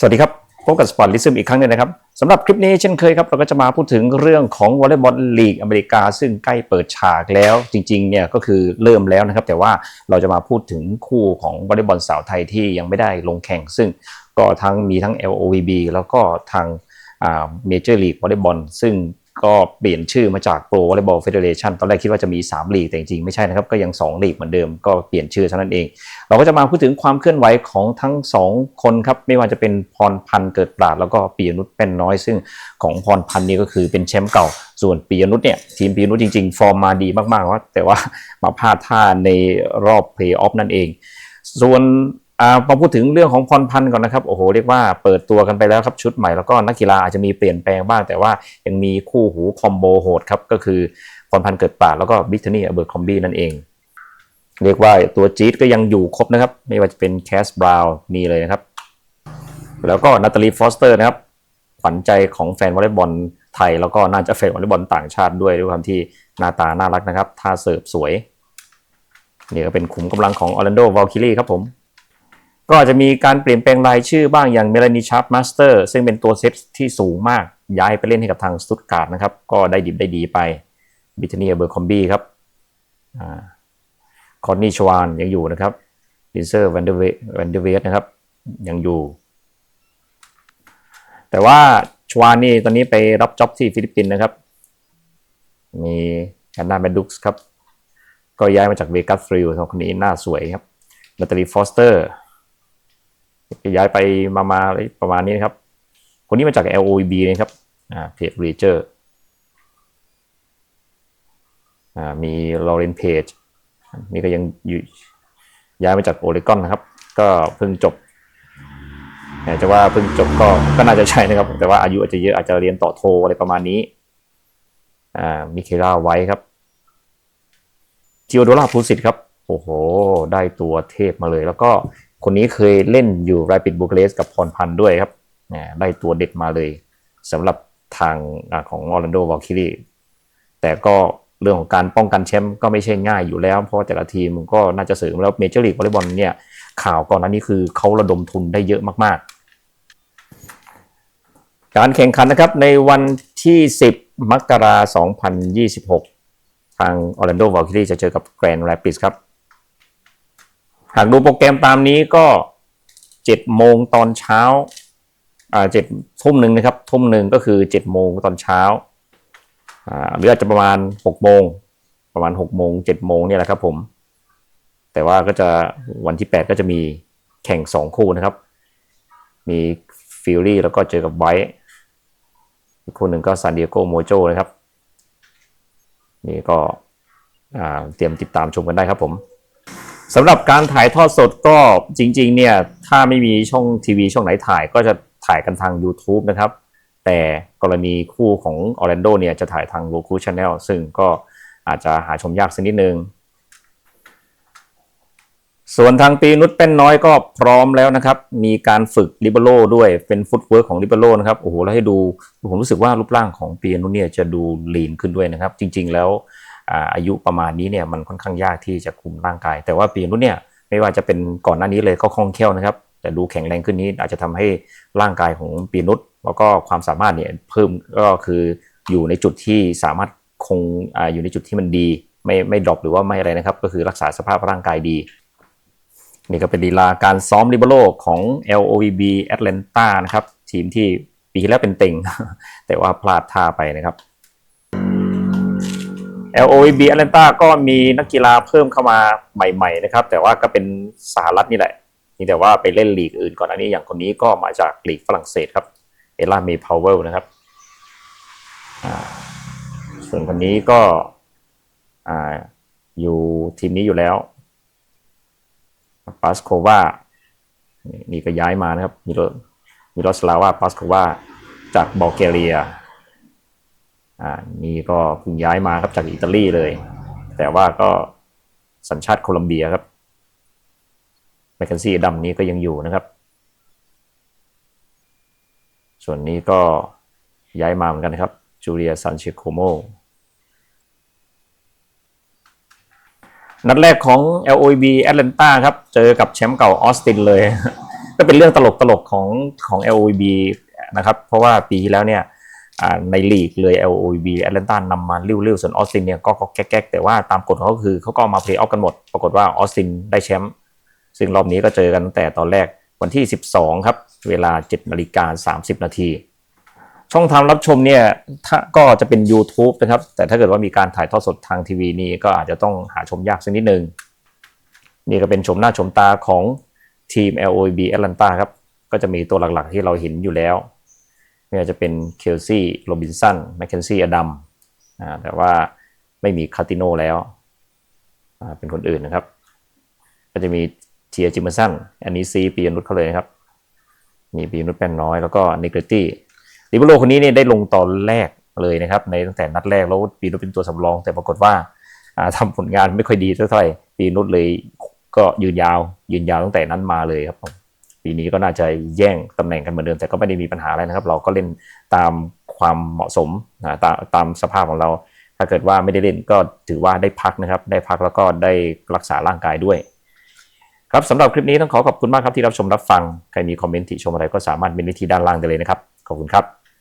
สวัสดีครับ พบกับสปอร์ตลิซึมอีกครั้งหนึงนะครับสำหรับคลิปนี้เช่นเคยครับ เราก็จะมาพูดถึงเรื่องของวอลเลย์บอลลีกอเมริกา ซึ่งใกล้เปิดฉากแล้ว จริงๆเนี่ยก็คือเริ่มแล้วนะครับ แต่ว่าเราจะมาพูดถึงคู่ของวอลเลย์บอลสาวไทยที่ยังไม่ได้ลงแข่ง ซึ่งก็ทั้งมีทั้ง LOVB แล้วก็ทางเมเจอร์ลีกวอลเลย์บอลซึ่ง ก็เปลี่ยนชื่อมาจาก Pro Volleyball Federation ตอนแรกคิดว่าจะมี 3 ลีก แต่จริงๆ ไม่ใช่นะครับ ก็ยัง 2 ลีกเหมือนเดิมก็เปลี่ยนชื่อเท่านั้นเอง เราก็จะมาพูดถึงความเคลื่อนไหวของทั้ง 2 คนครับ ไม่ว่าจะเป็นพรพันธ์เกิดปราด แล้วก็ปียนุชเป็นน้อย ซึ่งของพรพันธ์นี่ก็คือเป็นแชมป์เก่า ส่วนปียนุชเนี่ยทีมปียนุชจริงๆ ฟอร์มมาดีมากๆว่าแต่ว่ามาพลาดท่าในรอบเพลย์ออฟนั่นเอง ส่วน มาพูดถึงเรื่องของพรพันธ์ก่อนนะครับโอ้โหเรียกว่าเปิดตัวกันไปแล้วครับชุดใหม่แล้วก็นักกีฬาอาจจะมีเปลี่ยนแปลงบ้างแต่ว่ายังมีคู่หูคอมโบโหดครับก็คือพรพันธ์เกิดป่าแล้วก็บิทเนี่อเบิร์คอมบี้นั่นเอง เรียกว่าตัวจี๊ดก็ยังอยู่ครบนะครับ ไม่ว่าจะเป็นแคสบราวน์นี่เลยนะครับ แล้วก็นาตาลีฟอสเตอร์นะครับขวัญใจของแฟนวอลเลย์บอลไทยแล้วก็น่าจะแฟนวอลเลย์บอลต่างชาติด้วยด้วยความที่หน้าตาน่ารักนะครับท่าเสิร์ฟสวยนี่ก็เป็นขุมกำลังของออร์แลนโดวอลคิรีครับผม ก็อาจจะมีการเปลี่ยนแปลงรายชื่อบ้างอย่างเมลานีชาร์ปมาสเตอร์ซึ่งเป็นตัวเซตที่สูงมาก ย้ายไปเล่นให้กับทางสตุตการ์ดนะครับ ก็ได้ดิบได้ดีไปบิทเนียเบอร์คอมบี้ครับคอนนี่ชวานยังอยู่นะครับลินเซอร์แวนเดเวแวนเวสนะครับ ยังอยู่ แต่ว่าชวานนี่ตอนนี้ไปรับจ็อบที่ฟิลิปปินส์นะครับ มีแอนนาแมนดุกส์ครับ ก็ย้ายมาจากเวกัสฟริลสองคนนี้หน้าสวยครับนาตาลีฟอสเตอร์ ย้ายไปมามาประมาณนี้นะครับ คนนี้มาจาก LOEB นะครับอ่าเพจ r e เจอร์อ่ามีลอเรนเพจนี่ก็ยังอยู่ย้ายมาจากโอเลกอนนะครับ ก็เพิ่งจบแต่จะว่าเพิ่งจบก็ก็น่าจะใช่นะครับ แต่ว่าอายุอาจจะเยอะอาจจะเรียนต่อโทอะไรประมาณนี้อ่ามิเคล่าไว้ครับจิโอโดลาพูสิตครับ โอ้โห ได้ตัวเทพมาเลย แล้วก็ คนนี้เคยเล่นอยู่ Rapid Bucharest กับพรพันธ์ด้วยครับได้ตัวเด็ดมาเลยสำหรับทางอของออร์แลนโดวอลคิรีแต่ก็เรื่องของการป้องกันแชมป์ก็ไม่ใช่ง่ายอยู่แล้ว เพราะแต่ละทีมก็น่าจะเสริมแล้วเมเจอร์ลีกวอลเลย์บอลเนี่ยข่าวก่อนหน้านี้คือเขาระดมทุนได้เยอะมากๆ การแข่งขันนะครับในวันที่ 10 มกราคม 2026 ทางออร์แลนโดวอลคิรีจะเจอกับแกรนด์แรปิดครับ หากดูโปรแกรมตามนี้ก็เจ็ดโมงตอนเช้าอ่าเจ็ดทุ่มหนึ่งนะครับทุ่มหนึ่งก็คือเจ็ดโมงตอนเช้าอ่าหรืออาจจะประมาณหกโมงประมาณหกโมงเจ็ดโมงเนี่ยแหละครับผม แต่ว่าก็จะวันที่แปดก็จะมีแข่งสองคู่นะครับ มีฟิลลี่แล้วก็เจอกับไวท์อีกคู่หนึ่งก็ซานดิเอโกโมโจนะครับ นี่ก็เตรียมติดตามชมกันได้ครับผม สำหรับการถ่ายทอดสดก็จริง ๆ เนี่ย ถ้าไม่มีช่องทีวีช่องไหนถ่ายก็จะถ่ายกันทาง YouTube นะครับ แต่กรณีคู่ของออร์แลนโดเนี่ยจะถ่ายทาง Roku Channel ซึ่งก็อาจจะหาชมยากสักนิดนึง ส่วนทางปีนุชเป็นน้อยก็พร้อมแล้วนะครับ มีการฝึกลิเบโรด้วยเป็นฟุตเวิร์กของลิเบโรนะครับโอ้โหแล้วให้ดูผมรู้สึกว่ารูปร่างของปีนุชเนี่ยจะดูลีนขึ้นด้วยนะครับ จริง ๆ แล้ว อายุประมาณนี้เนี่ยมันค่อนข้างยากที่จะคุมร่างกาย แต่ว่าปีนุชเนี่ยไม่ว่าจะเป็นก่อนหน้านี้เลยก็คล่องแคล่วนะครับ แต่ดูแข็งแรงขึ้นนี้อาจจะทำให้ร่างกายของปีนุชแล้วก็ความสามารถเนี่ยเพิ่มก็คืออยู่ในจุดที่สามารถคงออยู่ในจุดที่มันดี ไม่ไม่ดรอปหรือว่าไม่อะไรนะครับ ก็คือรักษาสภาพร่างกายดี นี่ก็เป็นลีลาการซ้อมลิเบโรของ LOVB Atlanta นะครับ ทีมที่ปีที่แล้วเป็นเต็งแต่ว่าพลาดท่าไปนะครับ LOEB Atlanta ก็มีนักกีฬาเพิ่มเข้ามาใหม่ๆนะครับ แต่ว่าก็เป็นสหรัฐนี่แหละนี่แต่ว่าไปเล่นลีกอื่นก่อนอันนี้อย่างคนนี้ก็มาจากลีกฝรั่งเศสครับเอล่ามย์พาวเวลนะครับส่วนคนนี้ก็อยู่ทีมนี้อยู่แล้วปาสโควานี่ก็ย้ายมานะครับมิโรมิโรสลาวาปาสโควาจากบอลแกเรีย อ่านี่ก็เพิ่งย้ายมาครับจากอิตาลีเลย แต่ว่าก็สัญชาติโคลัมเบียครับแมคเคนซี่ดำนี้ก็ยังอยู่นะครับ ส่วนนี้ก็ย้ายมาเหมือนกันครับจูเลียซันเชโคโมนัดแรกของ LOEB Atlanta ครับ เจอกับแชมป์เก่าออสตินเลย ก็เป็นเรื่องตลกตลกของของ LOB นะครับ เพราะว่าปีที่แล้วเนี่ย ในลีกเลย LOB แอตแลนตานำมาเริ้วๆ ส่วนออสตินเนี่ยก็แก๊กแต่ว่าตามกฎเขาก็คือเขาก็มาเพลย์ออฟกันหมด ปรากฏว่าออสตินได้แชมป์ซึ่งรอบนี้ก็เจอกันตั้งแต่ตอนแรกวันที่ 12 ครับ เวลา7นาฬิกา30 นาทีช่องทางรับชมเนี่ยถ้าก็จะเป็น YouTube นะครับ แต่ถ้าเกิดว่ามีการถ่ายทอดสดทางทีวีนี่ก็อาจจะต้องหาชมยากสักนิดนึง นี่ก็เป็นชมหน้าชมตาของทีม LOB Atlanta ครับ ก็จะมีตัวหลักๆที่เราเห็นอยู่แล้ว ไม่ว่าจะเป็นเคลซี่โรบินสันแมคเคนซี่อดัมแต่ว่าไม่มีคาติโนแล้ว เป็นคนอื่นนะครับ ก็จะมีเทียจิมเมอร์สันอันนี้ซีปียนุชเขาเลยนะครับ มีปียนุชแป้นน้อยแล้วก็นิเกรตี้ลิเบโรคนนี้เนี่ยได้ลงตอนแรกเลยนะครับ ในตั้งแต่นัดแรกแล้วปียนุชเป็นตัวสำรอง แต่ปรากฏว่าอ่าทำผลงานไม่ค่อยดีเท่าไหร่ปียนุชเลยก็ยืนยาว ยืนยาวตั้งแต่นั้นมาเลยครับผม ปีนี้ก็น่าจะแย่งตำแหน่งกันเหมือนเดิมแต่ก็ไม่ได้มีปัญหาอะไรนะครับ เราก็เล่นตามความเหมาะสมนะตามตามสภาพของเรา ถ้าเกิดว่าไม่ได้เล่นก็ถือว่าได้พักนะครับ ได้พักแล้วก็ได้รักษาร่างกายด้วย ครับสำหรับคลิปนี้ต้องขอขอบคุณมากครับที่รับชมรับฟังใครมีคอมเมนต์ติชมอะไรก็สามารถเมนไว้ที่ด้านล่างได้เลยนะครับขอบคุณครับ